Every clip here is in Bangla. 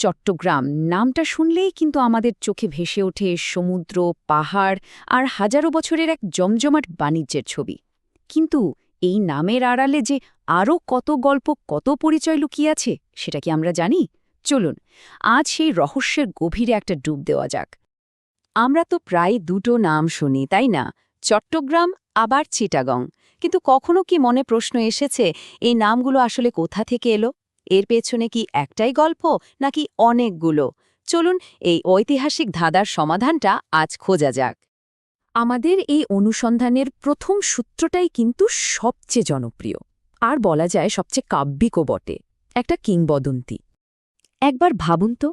চট্টগ্রাম। নামটা শুনলেই কিন্তু আমাদের চোখে ভেসে ওঠে সমুদ্র, পাহাড় আর হাজারো বছরের এক জমজমাট বাণিজ্যের ছবি। কিন্তু এই নামের আড়ালে যে আরও কত গল্প, কত পরিচয় লুকিয়ে আছে, সেটা কি আমরা জানি? চলুন, আজ সেই রহস্যের গভীরে একটা ডুব দেওয়া যাক। আমরা তো প্রায় দুটো নাম শুনি, তাই না? চট্টগ্রাম, আবার চিটাগং। কিন্তু কখনো কি মনে প্রশ্ন এসেছে, এই নামগুলো আসলে কোথা থেকে এলো? এর পেছনে কি একটাই গল্প, নাকি অনেকগুলো? চলুন এই ঐতিহাসিক ধাঁধার সমাধানটা আজ খোঁজা যাক। আমাদের এই অনুসন্ধানের প্রথম সূত্রটাই কিন্তু সবচেয়ে জনপ্রিয়, আর বলা যায় সবচেয়ে কাব্যিকও বটে, একটা কিংবদন্তি। একবার ভাবুন তো,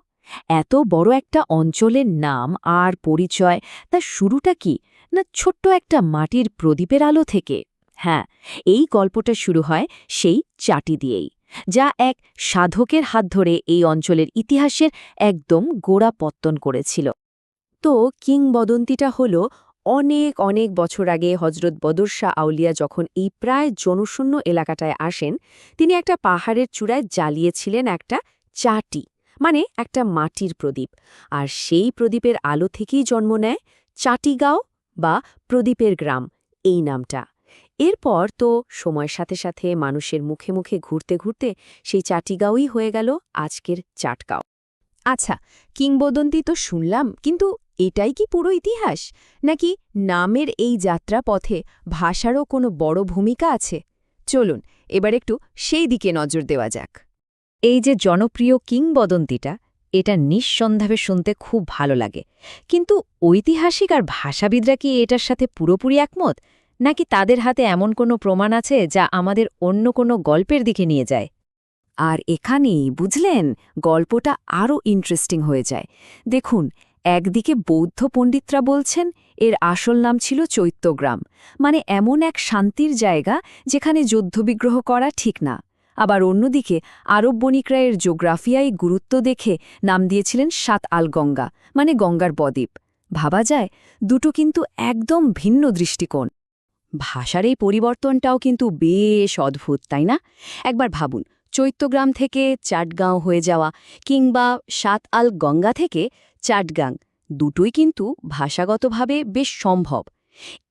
এত বড় একটা অঞ্চলের নাম আর পরিচয়, তার শুরুটা কি, না ছোট্ট একটা মাটির প্রদীপের আলো থেকে? হ্যাঁ এই গল্পটা শুরু হয় সেই চাটি দিয়েই। যা এক সাধকের হাত ধরে এই অঞ্চলের ইতিহাসের একদম গোড়া পত্তন করেছিল। তো কিংবদন্তিটা হল, অনেক অনেক বছর আগে হজরত বদর শাহ আউলিয়া যখন এই প্রায় জনশূন্য এলাকাটায় আসেন, তিনি একটা পাহাড়ের চূড়ায় জ্বালিয়েছিলেন একটা চাটি মানে একটা মাটির প্রদীপ। আর সেই প্রদীপের আলো থেকেই জন্ম নেয় চাটিগাঁও বা প্রদীপের গ্রাম, এই নামটা। এরপর তো সময়ের সাথে সাথে মানুষের মুখে মুখে ঘুরতে ঘুরতে সেই চাটিগাঁওই হয়ে গেল আজকের চাটগাঁও। আচ্ছা কিংবদন্তি তো শুনলাম, কিন্তু এটাই কি পুরো ইতিহাস? নাকি নামের এই যাত্রা পথে ভাষারও কোনো বড় ভূমিকা আছে? চলুন, এবার একটু সেই দিকে নজর দেওয়া যাক। এই যে জনপ্রিয় কিংবদন্তিটা, এটা নিঃসন্দেহে শুনতে খুব ভালো লাগে। কিন্তু ঐতিহাসিক আর ভাষাবিদরা কি এটার সাথে পুরোপুরি একমত? নাকি তাদের হাতে এমন কোনো প্রমাণ আছে যা আমাদের অন্য কোনো গল্পের দিকে নিয়ে যায়? আর এখানেই, বুঝলেন? গল্পটা আরও ইন্টারেস্টিং হয়ে যায়। দেখুন, একদিকে বৌদ্ধ পণ্ডিতরা বলছেন, এর আসল নাম ছিল চৈত্যগ্রাম। মানে এমন এক শান্তির জায়গা যেখানে যুদ্ধবিগ্রহ করা ঠিক না। আবার অন্যদিকে, আরব বণিকরা এর জিওগ্রাফিয়ায় গুরুত্ব দেখে নাম দিয়েছিলেন সাত আল গঙ্গা মানে গঙ্গার বদ্বীপ। ভাবা যায়, দুটো কিন্তু একদম ভিন্ন দৃষ্টিকোণ। ভাষার এই পরিবর্তনটাও কিন্তু বেশ অদ্ভুত, তাই না? একবার ভাবুন, চৈত্যগ্রাম থেকে চাটগাঁও হয়ে যাওয়া কিংবা সাত আল গঙ্গা থেকে চাটগাং দুটোই কিন্তু ভাষাগতভাবে বেশ সম্ভব।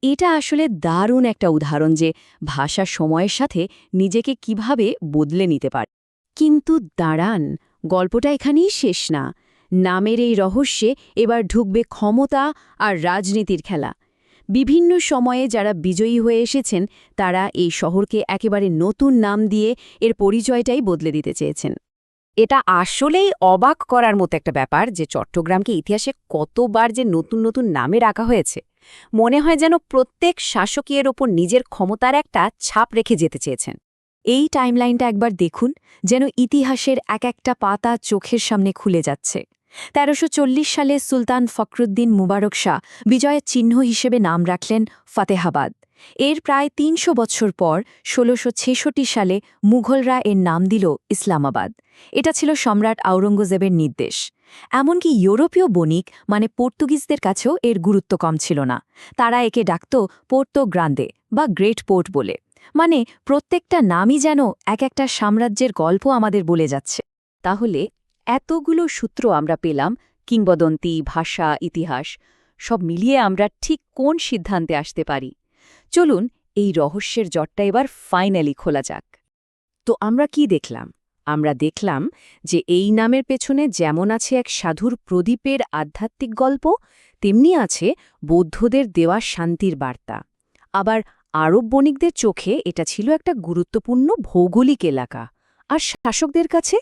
এটা আসলে দারুণ একটা উদাহরণ যে ভাষা সময়ের সাথে নিজেকে কীভাবে বদলে নিতে পারে। কিন্তু দাঁড়ান, গল্পটা এখানেই শেষ না। নামের এই রহস্যে এবার ঢুকবে ক্ষমতা আর রাজনীতির খেলা। বিভিন্ন সময়ে যারা বিজয়ী হয়ে এসেছেন, তারা এই শহরকে একেবারে নতুন নাম দিয়ে এর পরিচয়টাই বদলে দিতে চেয়েছেন। এটা আসলেই অবাক করার মতো একটা ব্যাপার যে চট্টগ্রামকে ইতিহাসে কতবার যে নতুন নতুন নামে রাখা হয়েছে। মনে হয় যেন প্রত্যেক শাসকের ওপর নিজের ক্ষমতার একটা ছাপ রেখে যেতে চেয়েছেন। এই টাইমলাইনটা একবার দেখুন, যেন ইতিহাসের এক একটা পাতা চোখের সামনে খুলে যাচ্ছে। তেরোশো সালে সুলতান ফখরুদ্দিন মুবারক শাহ বিজয়ের চিহ্ন হিসেবে নাম রাখলেন ফাতেহাবাদ। এর প্রায় তিনশো বছর পর ষোলোশো সালে মুঘলরা এর নাম দিল ইসলামাবাদ। এটা ছিল সম্রাট আওরঙ্গজেবের নির্দেশ। এমনকি ইউরোপীয় বণিক মানে পর্তুগিজদের কাছেও এর গুরুত্ব কম ছিল না। তারা একে ডাকত পোর্তো গ্রান্দে বা গ্রেট পোর্ট বলে। মানে প্রত্যেকটা নামই যেন এক একটা সাম্রাজ্যের গল্প আমাদের বলে যাচ্ছে। তাহলে এতগুলো সূত্র আমরা পেলাম, কিংবদন্তি, ভাষা, ইতিহাস, সব মিলিয়ে আমরা ঠিক কোন সিদ্ধান্তে আসতে পারি? চলুন এই রহস্যের জটটা এবার ফাইনালি খোলা যাক। তো আমরা কি দেখলাম? আমরা দেখলাম যে এই নামের পেছনে যেমন আছে এক সাধুর প্রদীপের আধ্যাত্মিক গল্প, তেমনি আছে বৌদ্ধদের দেওয়া শান্তির বার্তা। আবার আরব বণিকদের চোখে এটা ছিল একটা গুরুত্বপূর্ণ ভৌগোলিক এলাকা। আর শাসকদের কাছে?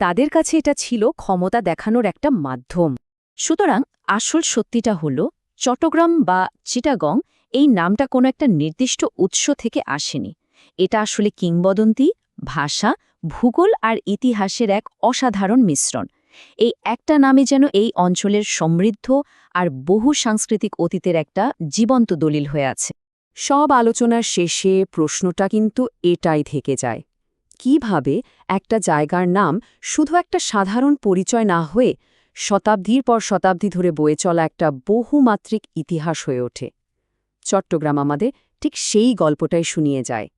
তাদের কাছে এটা ছিল ক্ষমতা দেখানোর একটা মাধ্যম। সুতরাং আসল সত্যিটা হল, চট্টগ্রাম বা চিটাগং এই নামটা কোনো একটা নির্দিষ্ট উৎস থেকে আসেনি। এটা আসলে কিংবদন্তি, ভাষা, ভূগোল আর ইতিহাসের এক অসাধারণ মিশ্রণ। এই একটা নামে যেন এই অঞ্চলের সমৃদ্ধ আর বহু সাংস্কৃতিক অতীতের একটা জীবন্ত দলিল হয়ে আছে। সব আলোচনার শেষে প্রশ্নটা কিন্তু এটাই থেকে যায়। কীভাবে একটা জায়গার নাম শুধু একটা সাধারণ পরিচয় না হয়ে শতাব্দীর পর শতাব্দী ধরে বয়ে চলা একটা বহুমাত্রিক ইতিহাস হয়ে ওঠে। চট্টগ্রাম আমাদের ঠিক সেই গল্পটাই শুনিয়ে যায়।